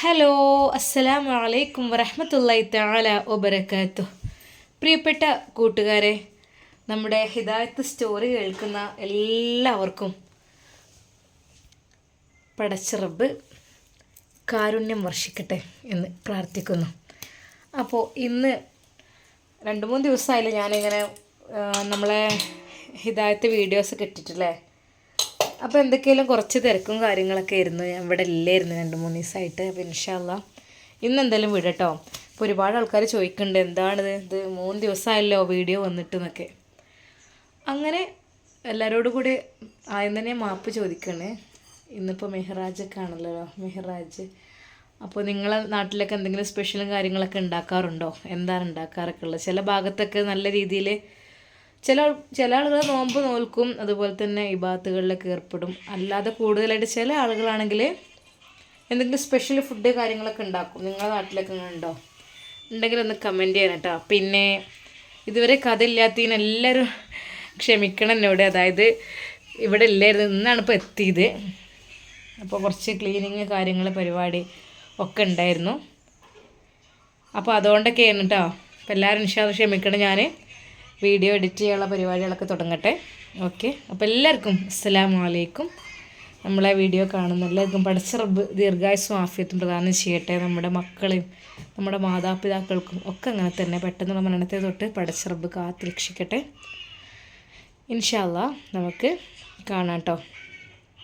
Hello അസ്സലാമു അലൈക്കും വറഹമത്തല്ലായി താല ഒബരക്കാത്തു പ്രിയപ്പെട്ട കൂട്ടുകാരെ നമ്മുടെ ഹിദായത്ത് സ്റ്റോറി കേൾക്കുന്ന എല്ലാവർക്കും പടച്ചിറബ് കാരുണ്യം വർഷിക്കട്ടെ എന്ന് പ്രാർത്ഥിക്കുന്നു. അപ്പോൾ ഇന്ന് രണ്ട് മൂന്ന് ദിവസമായില്ലേ ഞാനിങ്ങനെ നമ്മളെ ഹിദായത്ത് വീഡിയോസ് ഇട്ടിട്ടില്ലേ? അപ്പോൾ എന്തൊക്കെയാലും കുറച്ച് തിരക്കും കാര്യങ്ങളൊക്കെ ആയിരുന്നു? ഞാൻ ഇവിടെ ഇല്ലായിരുന്നു രണ്ട് മൂന്ന് ദിവസമായിട്ട്. അപ്പോൾ ഇൻഷാല്ല ഇന്ന് എന്തായാലും വിടട്ടോ അപ്പോൾ ഒരുപാട് ആൾക്കാർ ചോദിക്കുന്നുണ്ട് എന്താണിത്? ഇത് മൂന്ന് ദിവസമായല്ലോ വീഡിയോ വന്നിട്ട് എന്നൊക്കെ. അങ്ങനെ എല്ലാവരോടും കൂടി ആദ്യം തന്നെ മാപ്പ് ചോദിക്കണേ. ഇന്നിപ്പോൾ മെഹ്റാജൊക്കെ ആണല്ലോ മെഹ്റാജ്. അപ്പോൾ നിങ്ങളെ നാട്ടിലൊക്കെ എന്തെങ്കിലും സ്പെഷ്യലും കാര്യങ്ങളൊക്കെ ഉണ്ടാക്കാറുണ്ടോ? എന്താണ് ഉണ്ടാക്കാറൊക്കെ ഉള്ളത്? ചില ഭാഗത്തൊക്കെ നല്ല രീതിയിൽ ചില ചില ആളുകൾ നോമ്പ് നോൽക്കും അതുപോലെ തന്നെ ഇബാത്തുകളിലൊക്കെ ഏർപ്പെടും. അല്ലാതെ കൂടുതലായിട്ട് ചില ആളുകളാണെങ്കിൽ എന്തെങ്കിലും സ്പെഷ്യൽ ഫുഡ് കാര്യങ്ങളൊക്കെ ഉണ്ടാക്കും. നിങ്ങളുടെ നാട്ടിലൊക്കെ ഉണ്ടോ? ഉണ്ടെങ്കിൽ ഒന്ന് കമന്റ് ചെയ്യണം കേട്ടോ. പിന്നെ ഇതുവരെ കഥ ഇല്ലാത്തതിന് എല്ലാവരും ക്ഷമിക്കണം എന്നോട്. അതായത് ഇവിടെ ഇല്ലായിരുന്നു ഇന്നാണ് ഇപ്പോൾ എത്തിയത്. അപ്പോൾ കുറച്ച് ക്ലീനിങ് കാര്യങ്ങൾ പരിപാടി ഒക്കെ ഉണ്ടായിരുന്നു. അപ്പോൾ അതുകൊണ്ടൊക്കെയാണ് കേട്ടോ. അപ്പോൾ എല്ലാവരും ഇൻഷാൽ ക്ഷമിക്കണം ഞാൻ വീഡിയോ എഡിറ്റ് ചെയ്യാനുള്ള പരിപാടികളൊക്കെ തുടങ്ങട്ടെ. ഓക്കെ അപ്പോൾ എല്ലാവർക്കും അസ്സലാമു അലൈക്കും. നമ്മളെ വീഡിയോ കാണുന്ന എല്ലാവർക്കും പഠിച്ച റബ്ബ് ദീർഘായുസ്സും ആഫിയത്തും പ്രദാനം ചെയ്യട്ടെ. നമ്മുടെ മക്കളെയും നമ്മുടെ മാതാപിതാക്കൾക്കും ഒക്കെ അങ്ങനെ തന്നെ പെട്ടെന്നുള്ള മരണത്തെ തൊട്ട് പഠിച്ച റബ്ബ് കാത്ത് രക്ഷിക്കട്ടെ ഇൻഷാല്ല നമുക്ക് കാണാം കേട്ടോ